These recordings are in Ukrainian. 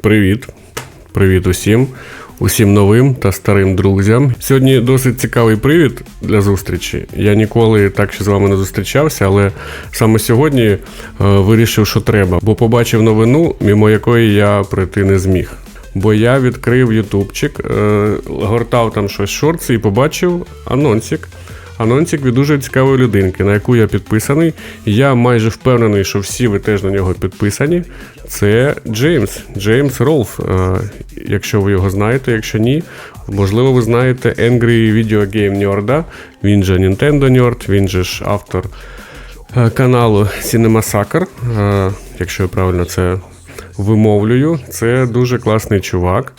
Привіт. Привіт усім, усім новим та старим друзям. Сьогодні досить цікавий привід для зустрічі. Я ніколи так ще з вами не зустрічався, але саме сьогодні е, вирішив, що треба, бо побачив новину, мимо якої я прийти не зміг. Бо я відкрив ютубчик, е, гортав там щось шорти і побачив анонсик. Анонсик від дуже цікавої людинки, на яку я підписаний. Я майже впевнений, що всі ви теж на нього підписані. Це Джеймс, Джеймс Ролф. Е, Якщо ви його знаєте, якщо ні, можливо, ви знаєте Angry Video Game Nerd. Він же Nintendo Nerd, він же ж автор е, каналу Cinema Sucker, е, якщо я правильно це вимовлюю. Це дуже класний чувак.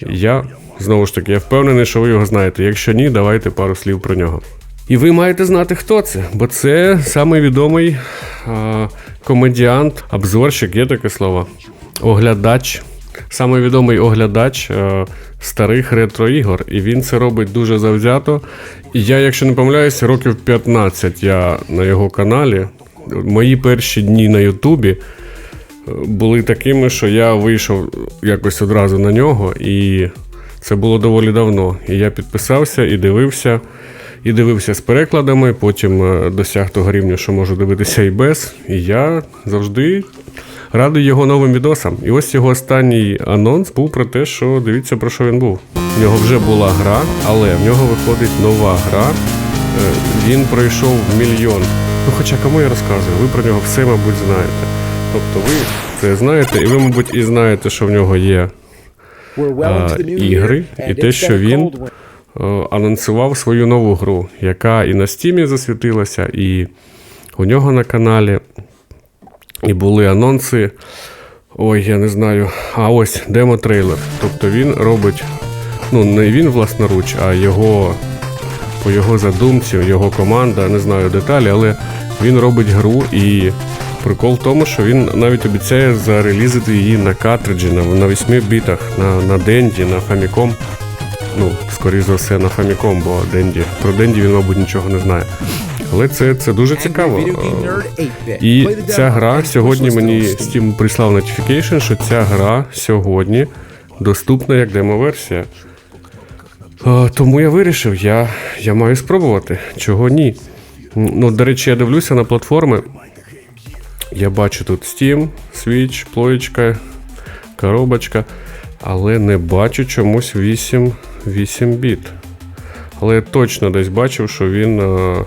Я знову ж таки я впевнений, що ви його знаєте. Якщо ні, давайте пару слів про нього. І ви маєте знати, хто це, бо це самий відомий а, комедіант, обзорщик, є таке слово. Оглядач. Самий відомий оглядач а, старих ретро-ігор. І він це робить дуже завзято. І я, якщо не помиляюся, років 15 я на його каналі. Мої перші дні на Ютубі були такими, що я вийшов якось одразу на нього, і це було доволі давно. І я підписався і дивився, і дивився з перекладами, потім е, досяг того рівня, що можу дивитися і без. І я завжди радий його новим відосам. І ось його останній анонс був про те, що дивіться про що він був. В нього вже була гра, але в нього виходить нова гра. Е, Він пройшов мільйон. Ну, хоча кому я розказую, ви про нього все, мабуть, знаєте. Тобто ви це знаєте, і ви, мабуть, і знаєте, що в нього є а, ігри, і те, що він е, анонсував свою нову гру, яка і на стімі засвітилася, і у нього на каналі. І були анонси. Ой, я не знаю. А ось демо-трейлер. Тобто він робить, ну, не він власноруч, а його по його задумці, його команда, не знаю деталі, але він робить гру і прикол в тому, що він навіть обіцяє зарелізити її на картриджі, на, на 8 бітах, на, на Денді, на Famicom. Ну, скоріше за все, на Famicom, бо Денді. Про Денді він, мабуть, нічого не знає. Але це, це дуже цікаво. Е, І ця гра сьогодні мені Steam прислав notification, що ця гра сьогодні доступна як демо-версія. Е, Тому я вирішив, я, я маю спробувати. Чого ні? Ну, до речі, я дивлюся на платформи. Я бачу тут Steam, Switch, плоєчка, коробочка, але не бачу чомусь 8, 8 біт. Але я точно десь бачив, що він е,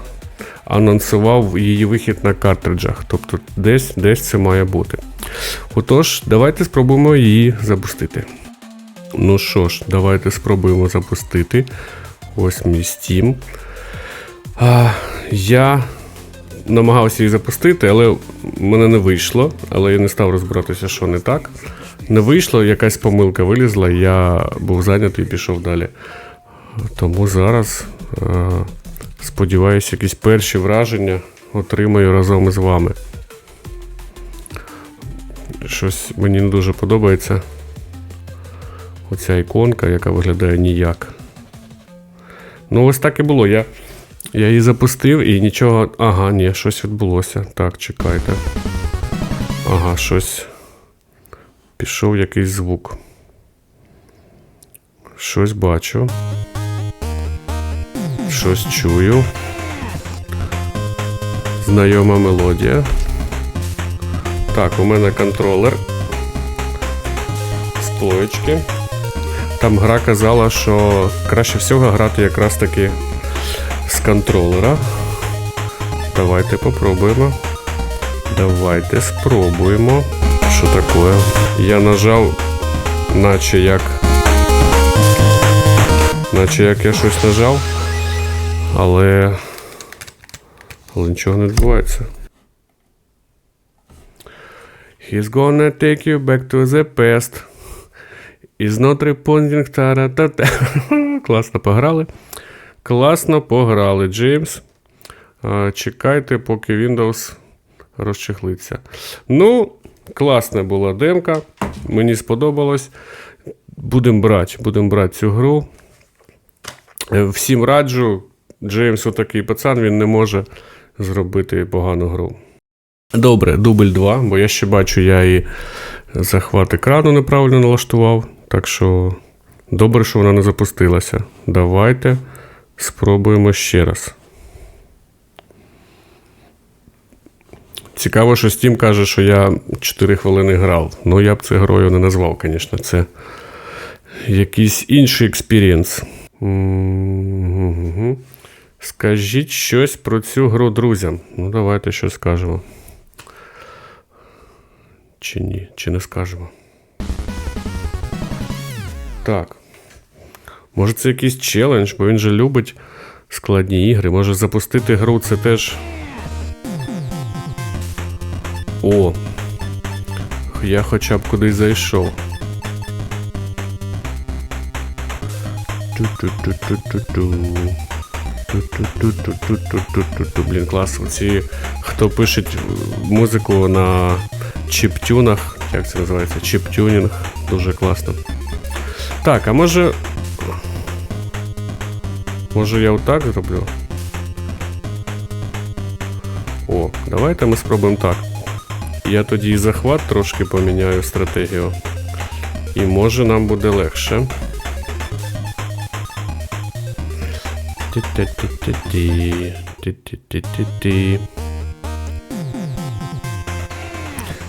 анонсував її вихід на картриджах. Тобто десь, десь це має бути. Отож, давайте спробуємо її запустити. Ну що ж, давайте спробуємо запустити. Ось мій Steam. А, я намагався її запустити, але в мене не вийшло. Але я не став розбиратися, що не так. Не вийшло, якась помилка вилізла, я був зайнятий і пішов далі. Тому зараз е, сподіваюся, якісь перші враження отримаю разом із вами. Щось мені не дуже подобається. Оця іконка, яка виглядає ніяк. Ну, ось так і було. Я, я її запустив і нічого. Ага, ні, щось відбулося. Так, чекайте. Ага, щось. Пішов якийсь звук. Щось бачу. Щось чую. Знайома мелодія. Так, у мене контролер. З плоєчки. Там гра казала, що краще всього грати якраз таки з контролера. Давайте попробуємо. Давайте спробуємо. Що таке? Я нажав, наче як. Наче як я щось нажав. Але. Але нічого не відбувається. He's gonna take you back to the past. Is not responding та та Класно пограли. Класно пограли, Джеймс. Чекайте, поки Windows розчехлиться. Ну, класна була демка. Мені сподобалось. Будемо брати, будемо брати цю гру. Е, Всім раджу. Джеймс отакий пацан, він не може зробити погану гру. Добре, дубль 2, бо я ще бачу, я і захват екрану неправильно налаштував. Так що добре, що вона не запустилася. Давайте спробуємо ще раз. Цікаво, що Steam каже, що я 4 хвилини грав. Ну, я б це грою не назвав, звісно. Це якийсь інший експірієнс. Скажіть щось про цю гру друзям. Ну, давайте щось скажемо. Чи ні, чи не скажемо. Так. Може, це якийсь челендж, бо він же любить складні ігри. Може запустити гру це теж. О! Я хоча б кудись зайшов. Блін, клас. Оці, хто пише музику на чіптюнах, як це називається? Чіптюнінг. Дуже класно. Так, а може. Може я отак зроблю? О, давайте ми спробуємо так. Я тоді і захват трошки поміняю стратегію. І може нам буде легше.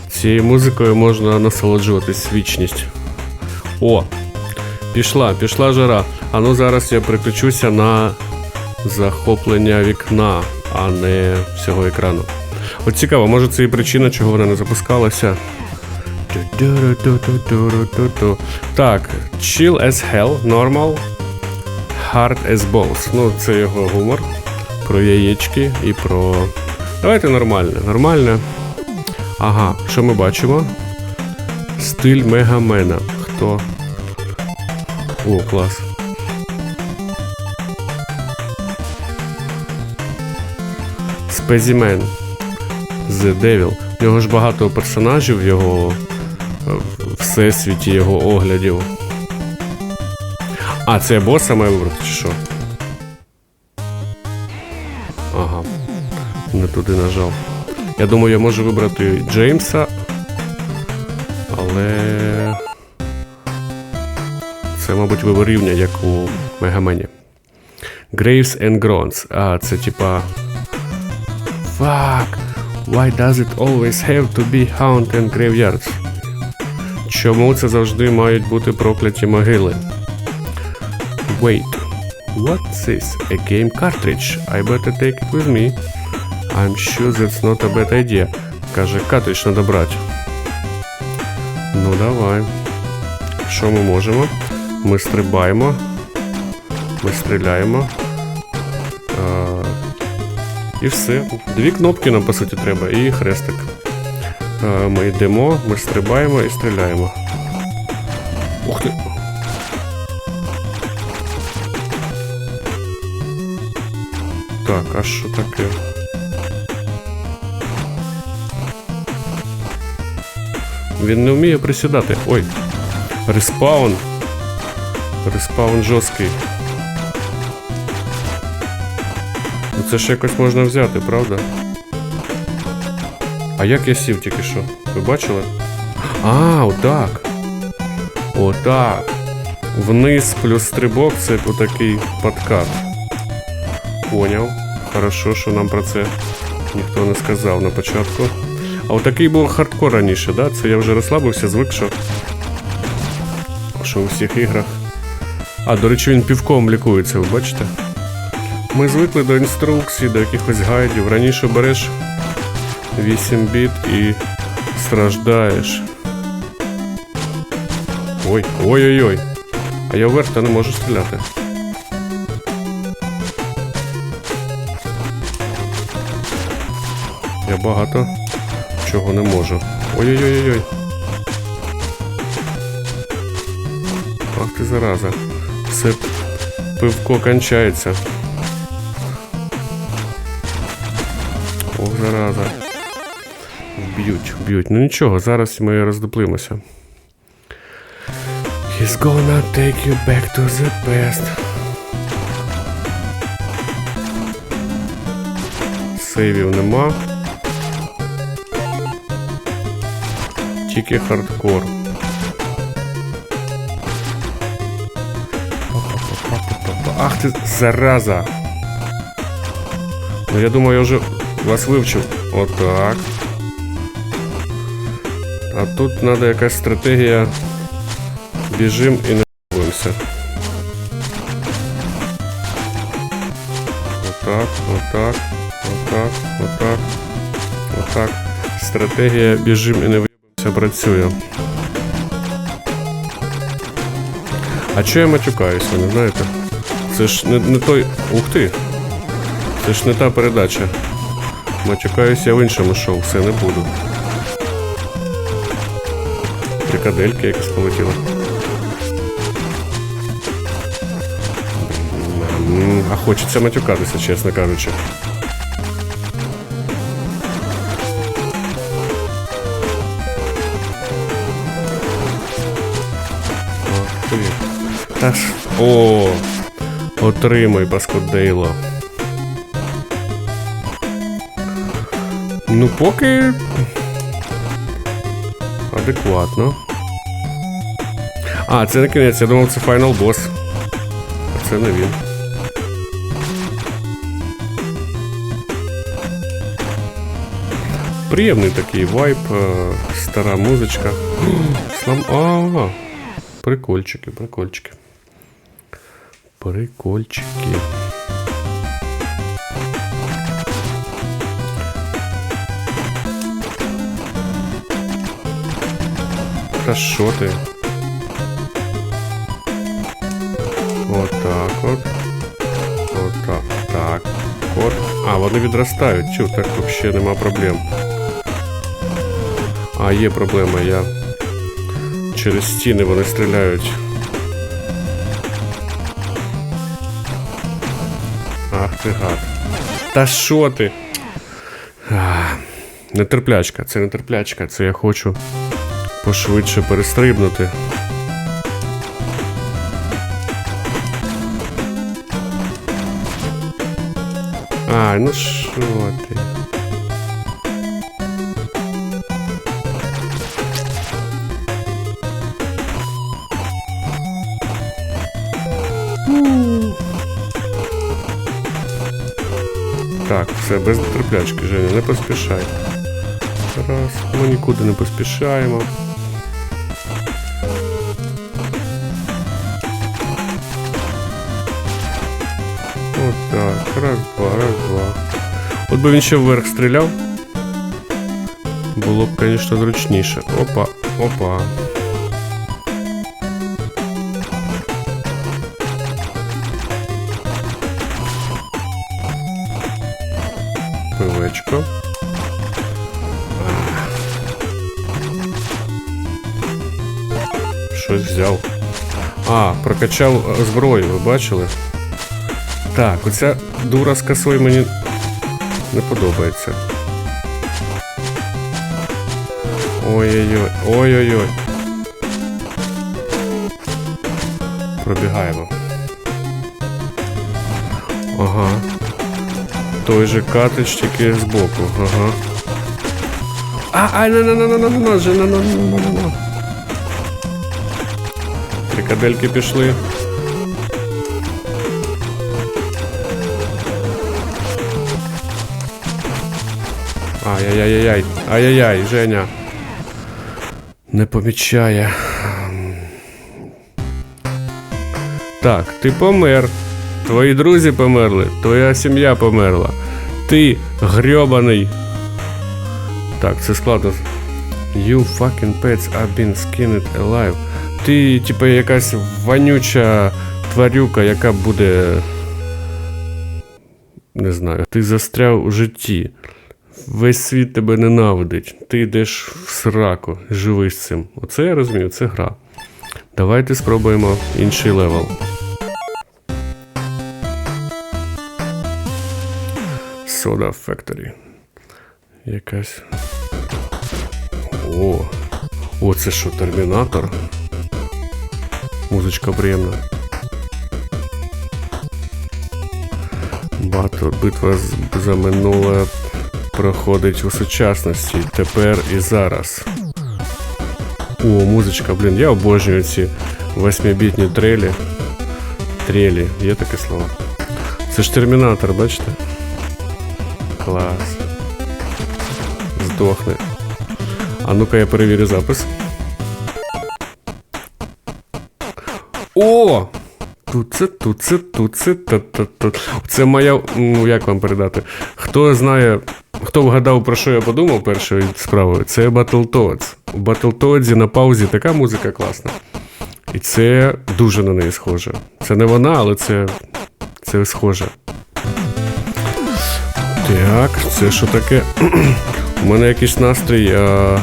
Цією музикою можна насолоджуватись вічність. О! Пішла, пішла жара. А ну зараз я переключуся на захоплення вікна, а не всього екрану. От цікаво, може це і причина, чого вона не запускалася. Так, chill as hell, normal, hard as balls. Ну, це його гумор. Про яєчки і про. Давайте нормальне. Нормальне. Ага, що ми бачимо? Стиль Мегамена. Хто? О, клас. Спезімен. The Devil. У нього ж багато персонажів в його всесвіті його оглядів. А, це боса має вибрати, чи що? Ага. Не туди нажав. Я думаю, я можу вибрати Джеймса. Але. Це, мабуть, вибор рівня, як у Мегамені. Graves and Groans. А, це типа. Fuck. Why does it always have to be haunt and graveyards? Чому це завжди мають бути прокляті могили? Wait. What's this? A game cartridge. I better take it with me. I'm sure that's not a bad idea. Каже, картридж надо брати. Ну давай. Що ми можемо? Ми стрибаємо. Ми стріляємо. І все. Дві кнопки нам, по суті, треба, і хрестик. Ми йдемо, ми стрибаємо і стріляємо. Ух ти! Так, а що таке? Він не вміє присідати. Ой. Респаун. Респаун жорсткий. Це ж якось можна взяти, правда? А як я сів тільки що? Ви бачили? А, отак. Отак. Вниз плюс стрибок це отакий подкат. Поняв. Хорошо, що нам про це ніхто не сказав на початку. А отакий був хардкор раніше, да? Це я вже розслабився, звик, що. Що у всіх іграх. А, до речі, він півком лікується, ви бачите? Ми звикли до інструкцій, до якихось гайдів. Раніше береш 8 біт і страждаєш. Ой, ой-ой-ой. А я вверх та не можу стріляти. Я багато чого не можу. Ой-ой-ой-ой. Ах ти зараза. Все пивко кончається. Зараза. Вб'ють, вб'ють. Ну нічого, зараз ми роздуплимося. He's gonna take you back to the past. Сейвів нема. Тільки хардкор. Ах ти зараза! Ну я думаю, я вже вас вивчив. Отак. А тут треба якась стратегія. Біжим і не робимося. Отак, отак, отак, отак, отак. Стратегія біжим і не виїбемося працює. А чого я матюкаюся, не знаєте? Це ж не, не той. Ух ти! Це ж не та передача. Матюкаюсь я в іншому шоу, все не буду. Фрикадельки якось полетіла. А хочеться матюкатися, чесно кажучи. Ах ти. Та ж. О! Отримай, паскудейло. Ну, поки. Адекватно. А, це не кінець, я думав, це файнал бос. А це не він. Приємний такий вайб, е, стара музичка. Слам. Ага. Прикольчики, прикольчики. Прикольчики. Та що ти? Отак от. Отак. Так. От. А, вони відростають. Чу, так взагалі нема проблем. А, є проблема, я. Через стіни вони стріляють. Ах ти гад. Та що ти? Нетерплячка, це нетерплячка, це я хочу пошвидше перестрибнути. Ай, ну що ти? Так, все, без нетерплячки, Женя, не поспішай. Раз, ми нікуди не поспішаємо. От би він ще вверх стріляв. Було б, звісно, зручніше. Опа, опа. Пивечко. Щось взяв. А, прокачав е, зброю, ви бачили? Так, оця дура з мені не подобається. Ой-ой-ой, ой-ой-ой. Пробігаємо. Ага. Той же катич тільки збоку, ага. А, ай, на на на на на на на на на на на на Трикадельки пішли. Ай-яй-яй-яй. Ай-яй-яй, Женя. Не помічає. Так, ти помер. Твої друзі померли, твоя сім'я померла. Ти грьобаний. Так, це складно. You fucking pets are been skinned alive. Ти, типа, якась вонюча тварюка, яка буде. Не знаю, ти застряв у житті. Весь світ тебе ненавидить. Ти йдеш в сраку, живи з цим. Оце я розумію, це гра. Давайте спробуємо інший левел. Soda Factory. Якась. О. О, це що, термінатор? Музичка приємна. Батл, битва за минуле проходить у сучасності. Тепер і зараз. О, музичка, блін, я обожнюю ці восьмибітні трелі. Трелі, є таке слово. Це ж термінатор, бачите? Клас. Здохне. А ну-ка я перевірю запис. О! Тут це, тут це, тут це, та та та Це моя. Ну як вам передати? Хто знає, хто вгадав, про що я подумав першою справою, це Battletoads. У Battletoads на паузі така музика класна. І це дуже на неї схоже. Це не вона, але це. це схоже. Так, це що таке? У мене якийсь настрій а,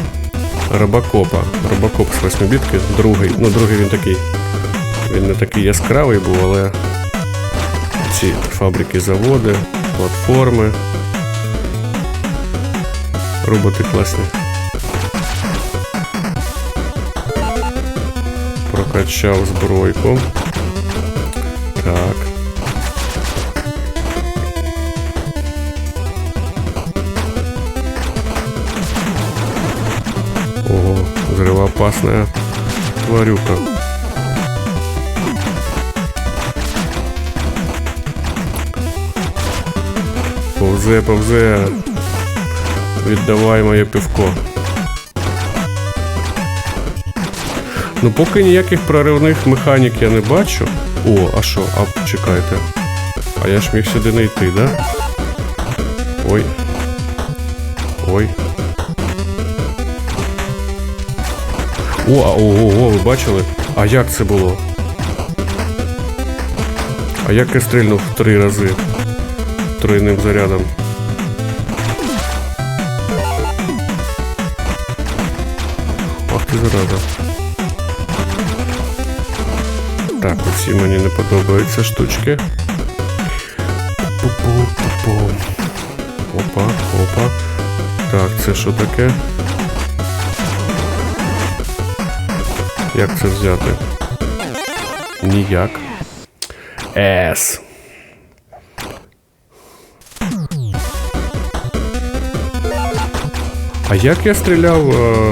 Робокопа. Робокоп з восьмибітки, другий. Ну, другий він такий. Він не такий яскравий був, але ці фабрики, заводи, платформи. Роботи класні. Прокачав збройку. Так. Ого, взрывоопасная тварюка. Повзе, повзе. Віддавай моє півко. Ну, поки ніяких проривних механік я не бачу. О, а що? А чекайте. А я ж міг сюди не йти, да? Ой. Ой. О, а, ого, ви бачили? А як це було? А як я стрільнув три рази тройним зарядом? Ах ти зараза. Так, оці мені не подобаються штучки. Опа, опа. Так, це що таке? Як це взяти? Ніяк. С. А як я стріляв е...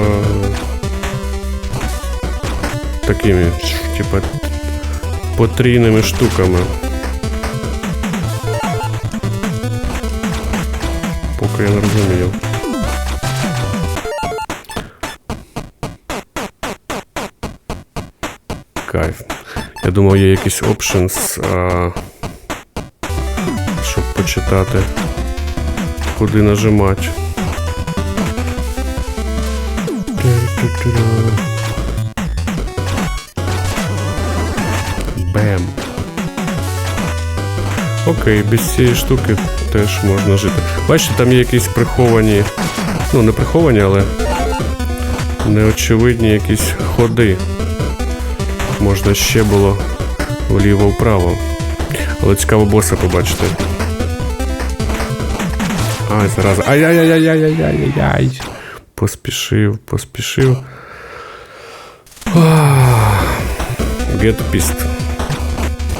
такими, типа, потрійними штуками? Поки я не розумію. Кайф. Я думав, є якісь options, а... щоб почитати, куди нажимати. Бем. Окей, без цієї штуки теж можна жити. Бачите, там є якісь приховані, ну не приховані, але неочевидні якісь ходи. Можна ще було вліво-вправо. Але цікаво боса побачити. Ай, зараза. Ай-яй-яй-яй-яй-яй-яй. Поспішив, поспішив. Get pissed.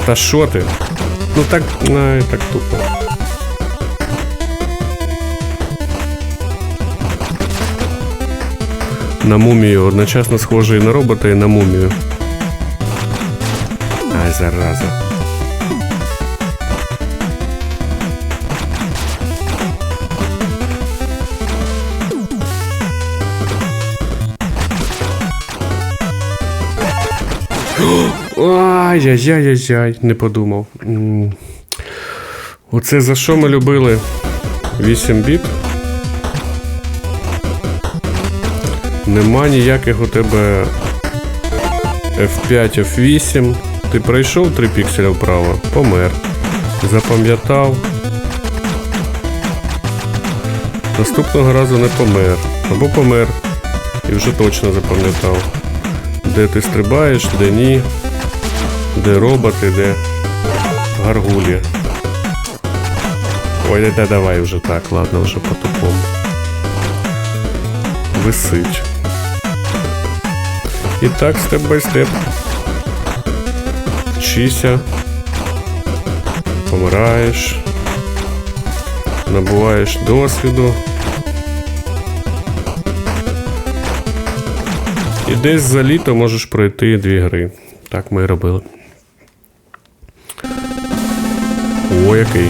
Та що ти? Ну так, ай, так тупо. На мумію, одночасно схожий на робота і на мумію. Ай, зараза. Ай-яй-яй-яй-яй, не подумав. Оце за що ми любили 8 біт. Нема ніяких у тебе F5, F8. Ти пройшов 3 пікселя вправо, помер. Запам'ятав. Наступного разу не помер. Або помер. І вже точно запам'ятав. Де ти стрибаєш, де ні. Де роботи, де гаргулі. Ой, да давай вже так, ладно, вже по тупому. Висить. І так, степ бай степ. Вчися. Помираєш. Набуваєш досвіду. І десь за літо можеш пройти дві гри. Так ми і робили. Який.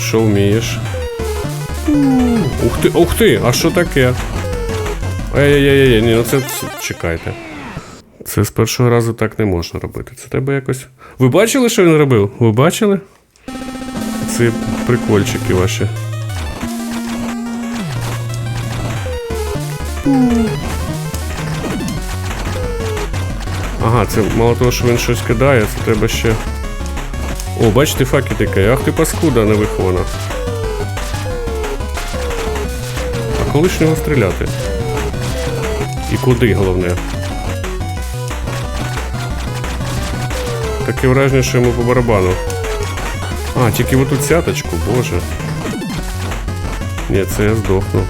Що вмієш? Ух ти, ух ти, а що таке? Ей-ей-ей, ні, ну це, це чекайте. Це з першого разу так не можна робити. Це треба якось. Ви бачили, що він робив? Ви бачили? Ці прикольчики ваші. Ага, це мало того, що він щось кидає, це треба ще. О, бачите, факи тикає. Ах ти паскуда не вихована. А коли ж нього стріляти? І куди головне? Таке враження, що йому по барабану. А, тільки в оту цяточку, боже. Ні, це я здохну.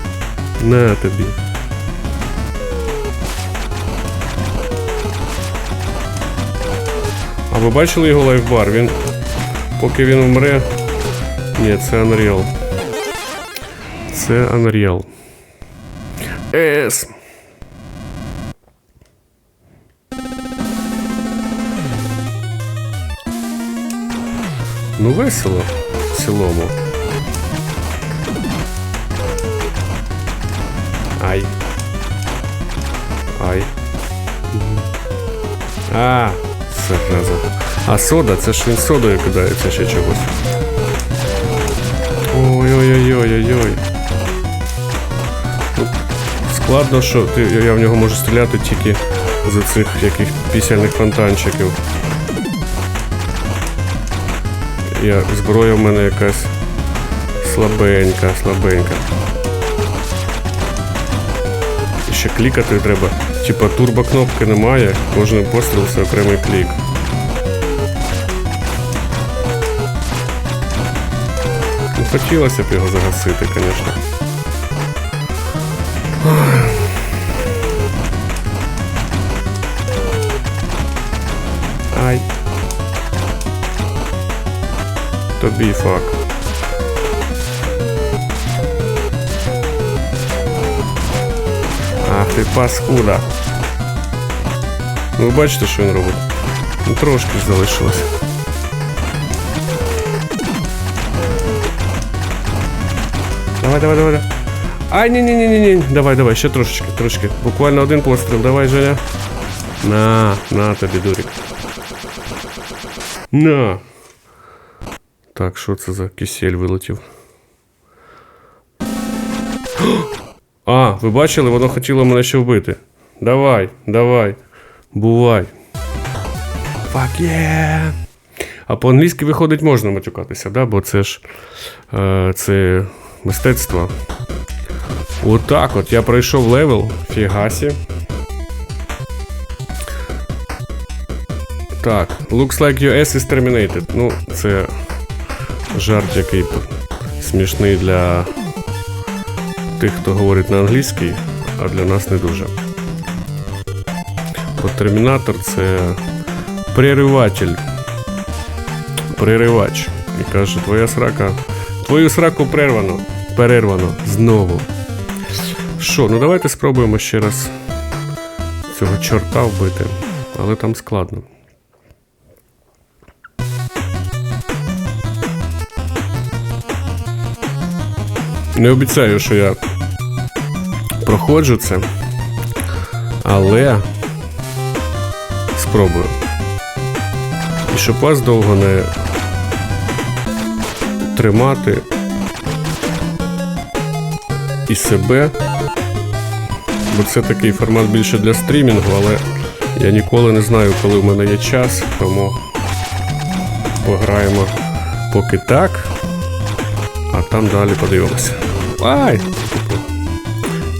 На тобі. А ви бачили його лайфбар? Він. Поки він вмре. Ні, це Unreal. Це Unreal. Ес. Ну весело в цілому. Ай. Ай. Мгм. А, зараза. А сода, це ж він содою кидається ще чогось. Ой-ой-ой-ой-ой-ой. Ну, Складно, що я в нього можу стріляти тільки за цих яких пісяльних фонтанчиків. Я, зброя в мене якась слабенька, слабенька. Ще клікати треба. Типа турбокнопки немає, кожен постріл це окремий клік. Хотілося б його загасити, звісно. Ай. Тобі фак. Ах ти паскуда. Ну, ви бачите, що він робить? Ну, трошки залишилось. Давай, давай, давай. Ай, ні, ні, ні, ні, ні. Давай, давай, ще трошечки, трошки. Буквально один постріл. Давай, Женя. На, на тобі, дурик. На. Так, що це за кисель вилетів? А, ви бачили, воно хотіло мене ще вбити. Давай, давай. Бувай. Fuck yeah. А по-англійськи виходить можна матюкатися, да? бо це ж е, це мистецтво. Отак от я пройшов левел Фігасі. Так, looks like ass is terminated. Ну, це жарт, який смішний для тих, хто говорить на англійській, а для нас не дуже. Бо термінатор це прериватель. Преривач. І каже, твоя срака. Твою сраку прервано. Перервано. Знову. Що, ну давайте спробуємо ще раз цього чорта вбити. Але там складно. Не обіцяю, що я проходжу це, але спробую. І щоб вас довго не тримати і себе, бо це такий формат більше для стрімінгу, але я ніколи не знаю, коли в мене є час, тому пограємо поки так, а там далі подивимося. Ай!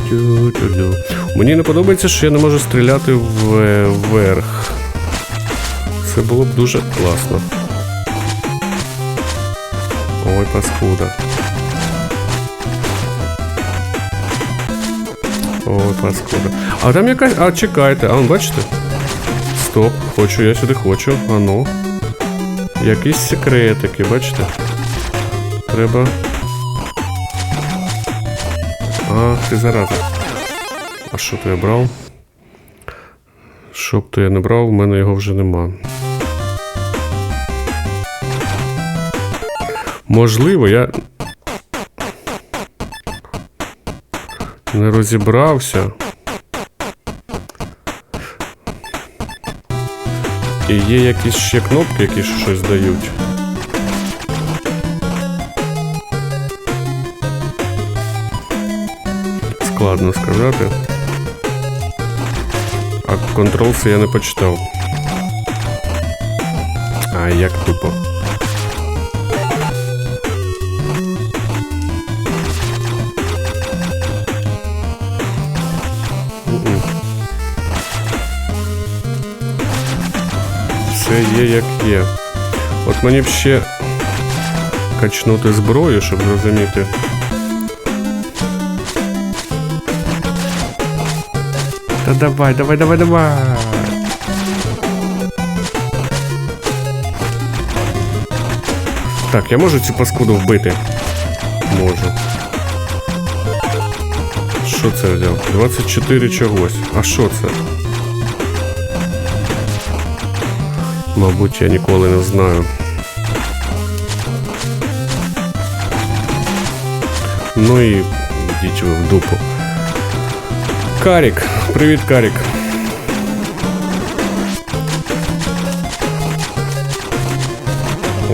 Тю-тю-тю. Мені не подобається, що я не можу стріляти вверх. Це було б дуже класно. Ой, паскуда. Ой, паскуда. А там якась. А, чекайте, а он бачите? Стоп, хочу, я сюди хочу. А ну. Якісь секретики, бачите? Треба. А, ти зараза. А що то я брав? Що б то я не брав, у мене його вже нема. Можливо, я не розібрався. І є якісь ще кнопки, які щось дають. Складно сказати. А контролси я не почитав. А як тупо. Все є як є. От мені б ще качнути зброю, щоб зрозуміти. Та давай, давай, давай, давай. Так, я можу цю паскуду вбити? Можу. Що це взяв? 24 чогось. А що це? Мабуть, я ніколи не знаю. Ну і йдіть ви в дупу. Карік, привіт, Карік.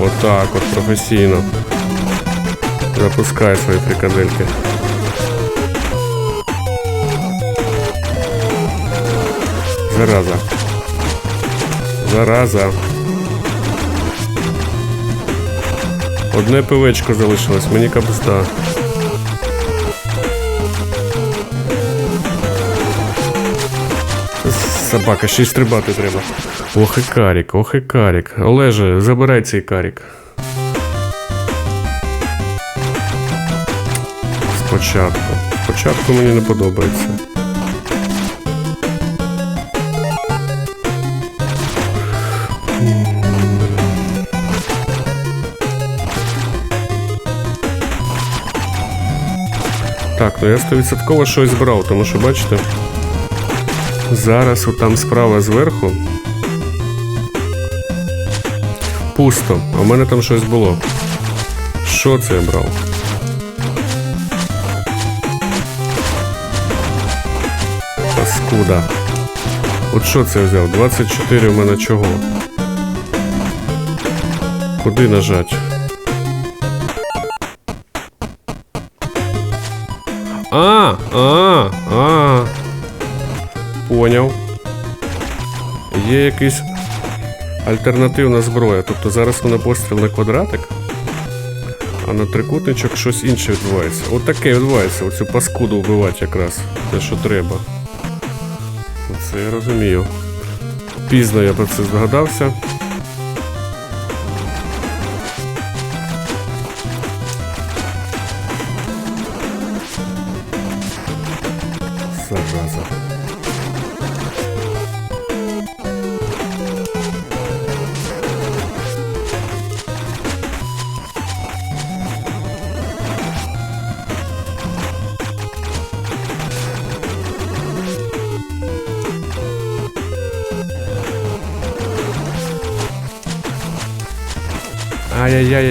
Отак от професійно. Запускай свої фрикадельки. Зараза. Зараза. Одне пивечко залишилось, мені капуста. Собака, ще й стрибати треба. Ох і карік, ох і карік. Олеже, забирай цей карік. Спочатку. Спочатку мені не подобається. Так, ну я стовідсотково щось брав, тому що бачите. Зараз отам справа зверху. Пусто. А в мене там щось було. Що це я брав? Паскуда. От що це я взяв? 24 у мене чого? Куди нажать? Поняв. Є якийсь альтернативна зброя. Тобто зараз вона постріл на квадратик, а на трикутничок щось інше відбувається. От таке відбувається. Оцю паскуду вбивати якраз. Те, що треба. Це я розумію. Пізно я про це здогадався.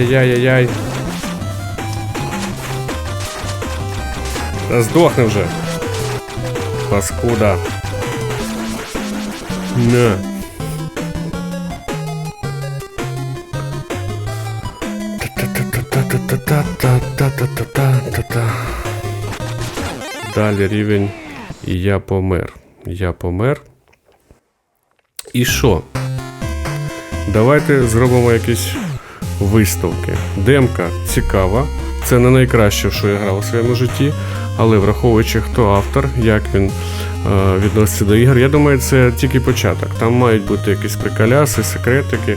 Ай-яй-яй-яй-яй. Да сдохни уже. Паскуда. На. Далі рівень. І я помер. Я помер. І що? Давайте зробимо якийсь виставки. Демка цікава. Це не найкраще, що я грав у своєму житті, але враховуючи, хто автор, як він е, відноситься до ігор, я думаю, це тільки початок. Там мають бути якісь приколяси, секретики.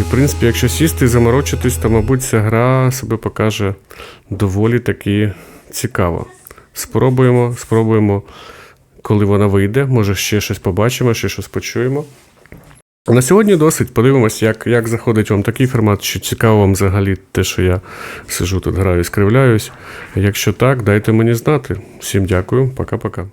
І, в принципі, якщо сісти і заморочитись, то, мабуть, ця гра себе покаже доволі таки цікаво. Спробуємо, спробуємо, коли вона вийде. Може, ще щось побачимо, ще щось почуємо. На сьогодні досить. Подивимось, як, як заходить вам такий формат, чи цікаво вам взагалі те, що я сижу тут, граю і скривляюсь. Якщо так, дайте мені знати. Всім дякую, пока-пока.